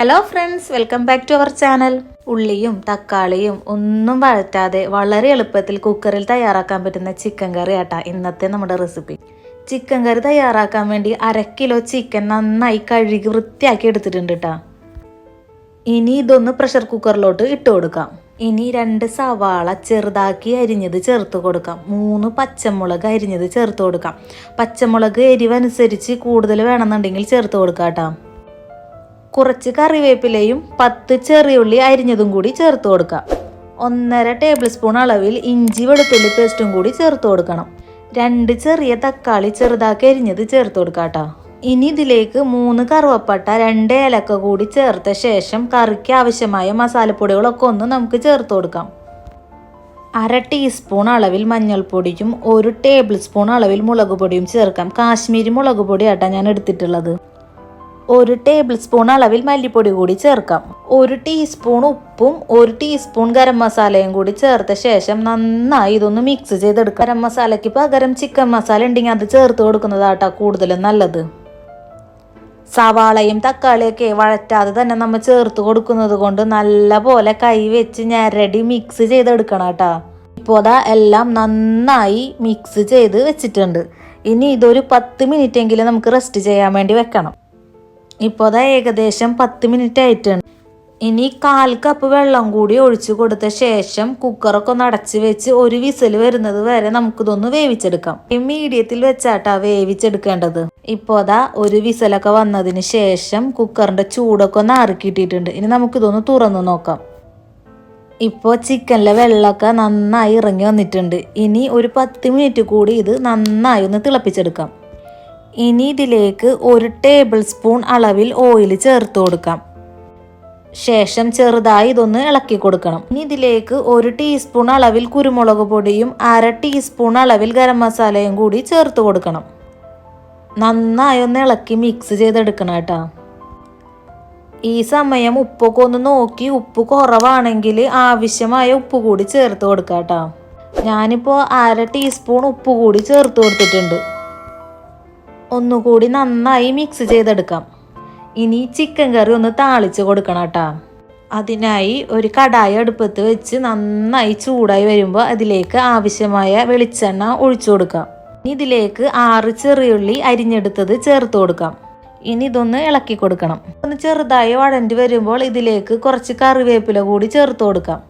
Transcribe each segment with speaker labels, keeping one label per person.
Speaker 1: Hello friends welcome back to our channel ഉള്ളിയും തക്കാളിയും ഒന്നും വഴറ്റാതെ വളരെ എളുപ്പത്തിൽ കുക്കറിൽ തയ്യാറാക്കാൻ പറ്റുന്ന ചിക്കൻ കറി ആട്ടാ ഇന്നത്തെ നമ്മുടെ റെസിപ്പി ചിക്കൻ കറി തയ്യാറാക്കാൻ വേണ്ടി അര കിലോ ചിക്കൻ നന്നായി കഴുകി വൃത്തിയാക്കി എടുത്തിട്ടുണ്ട് കേട്ടാ ഇനി ഇതൊന്ന് പ്രഷർ കുക്കറിലോട്ട് ഇട്ട് കൊടുക്കാം. ഇനി രണ്ട് സവാള ചെറുതാക്കി അരിഞ്ഞത് ചേർത്ത് കൊടുക്കാം. മൂന്ന് പച്ചമുളക് അരിഞ്ഞത് ചേർത്ത് കൊടുക്കാം. പച്ചമുളക് എരിവനുസരിച്ച് കൂടുതൽ വേണമെന്നുണ്ടെങ്കിൽ ചേർത്ത് കൊടുക്കാം കേട്ടോ കുറച്ച് കറിവേപ്പിലയും പത്ത് ചെറിയുള്ളി അരിഞ്ഞതും കൂടി ചേർത്ത് കൊടുക്കാം. ഒന്നര ടേബിൾ സ്പൂൺ അളവിൽ ഇഞ്ചി വെളുത്തുള്ളി പേസ്റ്റും കൂടി ചേർത്ത് കൊടുക്കണം. രണ്ട് ചെറിയ തക്കാളി ചെറുതാക്കി അരിഞ്ഞത് ചേർത്ത് കൊടുക്കാം കേട്ടോ. ഇനി ഇതിലേക്ക് മൂന്ന് കറുവപ്പട്ട രണ്ട് ഏലക്ക കൂടി ചേർത്ത ശേഷം കറിക്ക് ആവശ്യമായ മസാലപ്പൊടികളൊക്കെ ഒന്ന് നമുക്ക് ചേർത്ത് കൊടുക്കാം. അര ടീസ്പൂൺ അളവിൽ മഞ്ഞൾപ്പൊടിയും ഒരു ടേബിൾ സ്പൂൺ അളവിൽ മുളക് പൊടിയും ചേർക്കാം. കാശ്മീരി മുളക് പൊടി ആട്ടാ ഞാൻ എടുത്തിട്ടുള്ളത്. ഒരു ടേബിൾ സ്പൂൺ അളവിൽ മല്ലിപ്പൊടി കൂടി ചേർക്കാം. ഒരു ടീസ്പൂൺ ഉപ്പും ഒരു ടീസ്പൂൺ ഗരം മസാലയും കൂടി ചേർത്ത ശേഷം നന്നായി ഇതൊന്ന് മിക്സ് ചെയ്തെടുക്കാം. ഗരം മസാലയ്ക്ക് പകരം ചിക്കൻ മസാല ഉണ്ടെങ്കിൽ അത് ചേർത്ത് കൊടുക്കുന്നതാട്ടാ കൂടുതലും നല്ലത്. സവാളയും തക്കാളിയൊക്കെ വഴറ്റാതെ തന്നെ നമ്മൾ ചേർത്ത് കൊടുക്കുന്നത് കൊണ്ട് നല്ല പോലെ കൈ വെച്ച് ഞരടി മിക്സ് ചെയ്തെടുക്കണം കേട്ടാ ഇപ്പോൾ അതാ എല്ലാം നന്നായി മിക്സ് ചെയ്ത് വെച്ചിട്ടുണ്ട്. ഇനി ഇതൊരു പത്ത് മിനിറ്റ് എങ്കിലും നമുക്ക് റെസ്റ്റ് ചെയ്യാൻ വേണ്ടി വെക്കണം. ഇപ്പോൾ അതാ ഏകദേശം പത്ത് മിനിറ്റ് ആയിട്ടുണ്ട് ഇനി കാൽ കപ്പ് വെള്ളം കൂടി ഒഴിച്ചു കൊടുത്ത ശേഷം കുക്കറൊക്കെ ഒന്ന് അടച്ചു വെച്ച് ഒരു വിസിൽ വരുന്നത് വരെ നമുക്കിതൊന്ന് വേവിച്ചെടുക്കാം. ഈ മീഡിയത്തിൽ വെച്ചാട്ടാ വേവിച്ചെടുക്കേണ്ടത്. ഇപ്പോൾ അതാ ഒരു വിസിലൊക്കെ വന്നതിന് ശേഷം കുക്കറിന്റെ ചൂടൊക്കെ ഒന്ന് ആറിക്കിട്ടിട്ടുണ്ട് ഇനി നമുക്കിതൊന്ന് തുറന്നു നോക്കാം. ഇപ്പോൾ ചിക്കനിലെ വെള്ളമൊക്കെ നന്നായി ഇറങ്ങി വന്നിട്ടുണ്ട്. ഇനി ഒരു പത്ത് മിനിറ്റ് കൂടി ഇത് നന്നായി ഒന്ന് തിളപ്പിച്ചെടുക്കാം. ഇനി ഇതിലേക്ക് ഒരു ടേബിൾ സ്പൂൺ അളവിൽ ഓയിൽ ചേർത്ത് കൊടുക്കാം. ശേഷം ചെറുതായി ഇതൊന്ന് ഇളക്കി കൊടുക്കണം. ഇനി ഇതിലേക്ക് ഒരു ടീസ്പൂൺ അളവിൽ കുരുമുളക് പൊടിയും അര ടീസ്പൂൺ അളവിൽ ഗരം മസാലയും കൂടി ചേർത്ത് കൊടുക്കണം. നന്നായി ഒന്ന് ഇളക്കി മിക്സ് ചെയ്തെടുക്കണം കേട്ടോ. ഈ സമയം ഉപ്പൊക്കെ ഒന്ന് നോക്കി ഉപ്പ് കുറവാണെങ്കിൽ ആവശ്യമായ ഉപ്പ് കൂടി ചേർത്ത് കൊടുക്കാം കേട്ടോ. ഞാനിപ്പോൾ അര ടീസ്പൂൺ ഉപ്പ് കൂടി ചേർത്ത് കൊടുത്തിട്ടുണ്ട്. ഒന്നുകൂടി നന്നായി മിക്സ് ചെയ്തെടുക്കാം. ഇനി ചിക്കൻ കറി ഒന്ന് താളിച്ച് കൊടുക്കണം കേട്ടോ അതിനായി ഒരു കടായ അടുപ്പത്ത് വെച്ച് നന്നായി ചൂടായി വരുമ്പോൾ അതിലേക്ക് ആവശ്യമായ വെളിച്ചെണ്ണ ഒഴിച്ചു കൊടുക്കാം. ഇനി ഇതിലേക്ക് ആറ് ചെറിയുള്ളി അരിഞ്ഞെടുത്തത് ചേർത്ത് കൊടുക്കാം. ഇനി ഇതൊന്ന് ഇളക്കി കൊടുക്കണം. ഒന്ന് ചെറുതായി വഴണ്ടി വരുമ്പോൾ ഇതിലേക്ക് കുറച്ച് കറിവേപ്പില കൂടി ചേർത്ത് കൊടുക്കാം.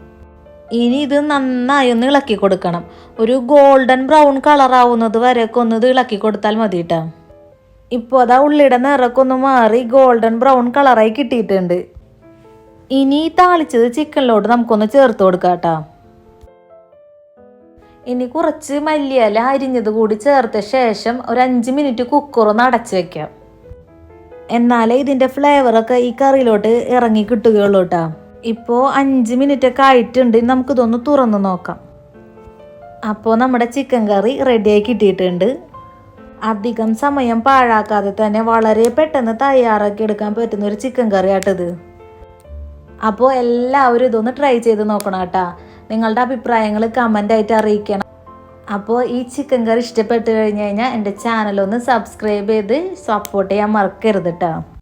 Speaker 1: ഇനി ഇത് നന്നായി ഒന്ന് ഇളക്കി കൊടുക്കണം. ഒരു ഗോൾഡൻ ബ്രൗൺ കളറാവുന്നത് വരെയൊക്കെ ഒന്ന് ഇത് ഇളക്കി കൊടുത്താൽ മതി കേട്ടോ ഇപ്പോൾ അതാ ഉള്ളിയുടെ നിറമൊക്കെ ഒന്ന് മാറി ഗോൾഡൻ ബ്രൗൺ കളറായി കിട്ടിയിട്ടുണ്ട്. ഇനി താളിച്ചത് ചിക്കനിലോട്ട് നമുക്കൊന്ന് ചേർത്ത് കൊടുക്കാം കേട്ടോ ഇനി കുറച്ച് മല്ലിയില അരിഞ്ഞത് കൂടി ചേർത്ത ശേഷം ഒരു അഞ്ച് മിനിറ്റ് കുക്കറൊന്ന് അടച്ചു വെക്കാം. എന്നാലേ ഇതിന്റെ ഫ്ലേവറൊക്കെ ഈ കറിയിലോട്ട് ഇറങ്ങി കിട്ടുകയുള്ളൂ കേട്ടോ ഇപ്പോൾ അഞ്ച് മിനിറ്റ് ഒക്കെ ആയിട്ടുണ്ട്. നമുക്കിതൊന്ന് തുറന്ന് നോക്കാം. അപ്പോൾ നമ്മുടെ ചിക്കൻ കറി റെഡിയായി കിട്ടിയിട്ടുണ്ട്. അധികം സമയം പാഴാക്കാതെ തന്നെ വളരെ പെട്ടെന്ന് തയ്യാറാക്കി എടുക്കാൻ പറ്റുന്ന ഒരു ചിക്കൻ കറി ആട്ടത് അപ്പോൾ എല്ലാവരും ഇതൊന്ന് ട്രൈ ചെയ്ത് നോക്കണം കേട്ടാ. നിങ്ങളുടെ അഭിപ്രായങ്ങൾ കമന്റായിട്ട് അറിയിക്കണം. അപ്പോൾ ഈ ചിക്കൻ കറി ഇഷ്ടപ്പെട്ട് കഴിഞ്ഞ് കഴിഞ്ഞാൽ എന്റെ ചാനലൊന്ന് സബ്സ്ക്രൈബ് ചെയ്ത് സപ്പോർട്ട് ചെയ്യാൻ മറക്കരുത് കേട്ടോ.